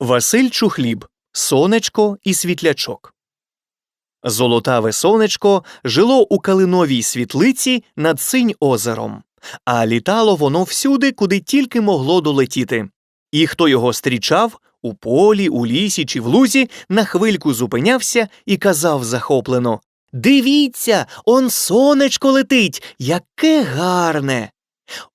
Василь Чухліб, сонечко і світлячок. Золотаве сонечко жило у калиновій світлиці над синь озером, а літало воно всюди, куди тільки могло долетіти. І хто його зустрічав у полі, у лісі чи в лузі, на хвильку зупинявся і казав захоплено Дивіться, он сонечко летить, яке гарне.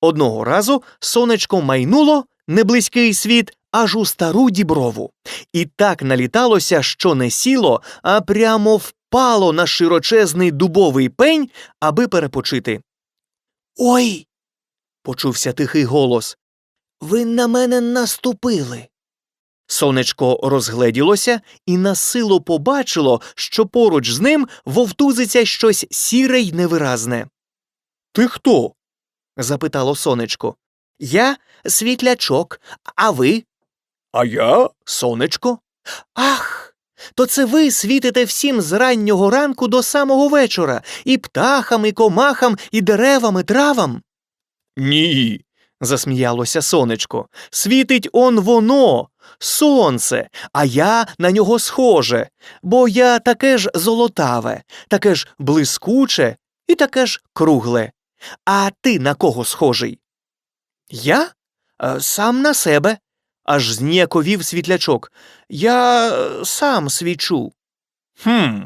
Одного разу сонечко майнуло неблизький світ аж у стару діброву, і так наліталося, що не сіло, а прямо впало на широчезний дубовий пень, аби перепочити. Ой. почувся тихий голос. Ви на мене наступили. Сонечко розгледілося і на силу побачило, що поруч з ним вовтузиться щось сіре й невиразне. Ти хто? запитало сонечко. Я світлячок, а ви? А я сонечко. Ах. То це ви світите всім з раннього ранку до самого вечора, і птахам, і комахам, і деревам, і травам. Ні. засміялося сонечко. Світить он воно, сонце, а я на нього схоже, бо я таке ж золотаве, таке ж блискуче і таке ж кругле. А ти на кого схожий? Я? Е, Сам на себе, аж зніяковів світлячок. Я е, сам свічу. Хм.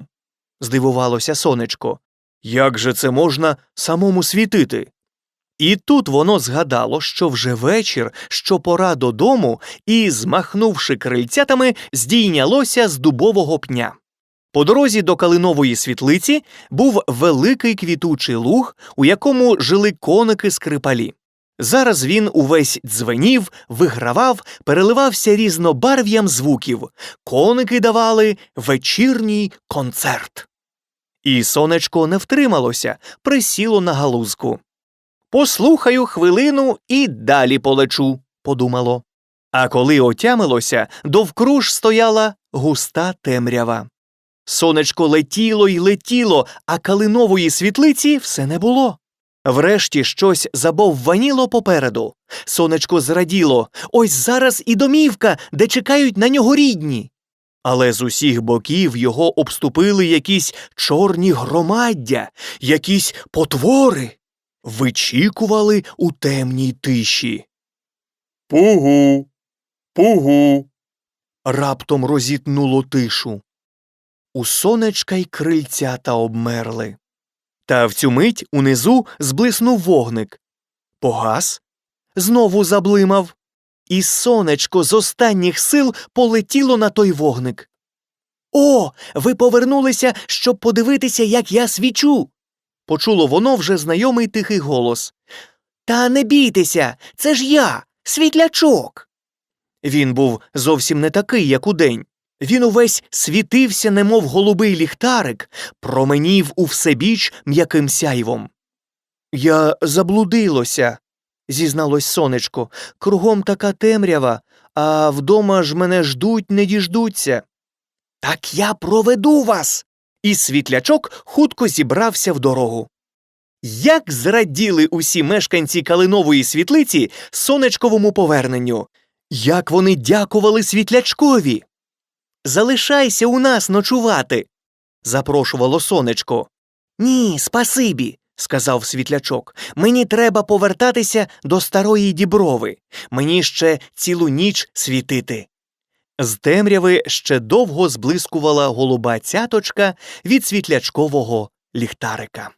здивувалося сонечко. Як же це можна самому світити? І тут воно згадало, що вже вечір, що пора додому, і, змахнувши крильцятами, здійнялося з дубового пня. По дорозі до калинової світлиці був великий квітучий луг, у якому жили коники скрипалі. Зараз він увесь дзвенів, вигравав, переливався різнобарв'ям звуків. Коники давали вечірній концерт. І сонечко не втрималося, присіло на галузку. Послухаю хвилину і далі полечу, подумало. А коли отямилося, довкруж стояла густа темрява. Сонечко летіло й летіло, а калинової світлиці все не було. Врешті щось забовваніло попереду. Сонечко зраділо ось зараз і домівка, де чекають на нього рідні. Але з усіх боків його обступили якісь чорні громаддя, якісь потвори. Вичікували у темній тиші. Пугу, пугу. Раптом розітнуло тишу. У сонечка й крильцята обмерли. Та в цю мить унизу зблиснув вогник. Погас, знову заблимав, і сонечко з останніх сил полетіло на той вогник. О, ви повернулися, щоб подивитися, як я свічу. Почуло воно вже знайомий тихий голос. Та не бійтеся, це ж я, світлячок. Він був зовсім не такий, як удень. Він увесь світився, немов голубий ліхтарик, променів у всебіч м'яким сяйвом. Я заблудилося, зізналось сонечко, кругом така темрява, а вдома ж мене ждуть, не діждуться. Так я проведу вас. І світлячок хутко зібрався в дорогу. Як зраділи усі мешканці калинової світлиці сонечковому поверненню, як вони дякували світлячкові. Залишайся у нас ночувати, запрошувало сонечко. Ні, спасибі, сказав світлячок. Мені треба повертатися до старої діброви. Мені ще цілу ніч світити. З темряви ще довго зблискувала голуба цяточка від світлячкового ліхтарика.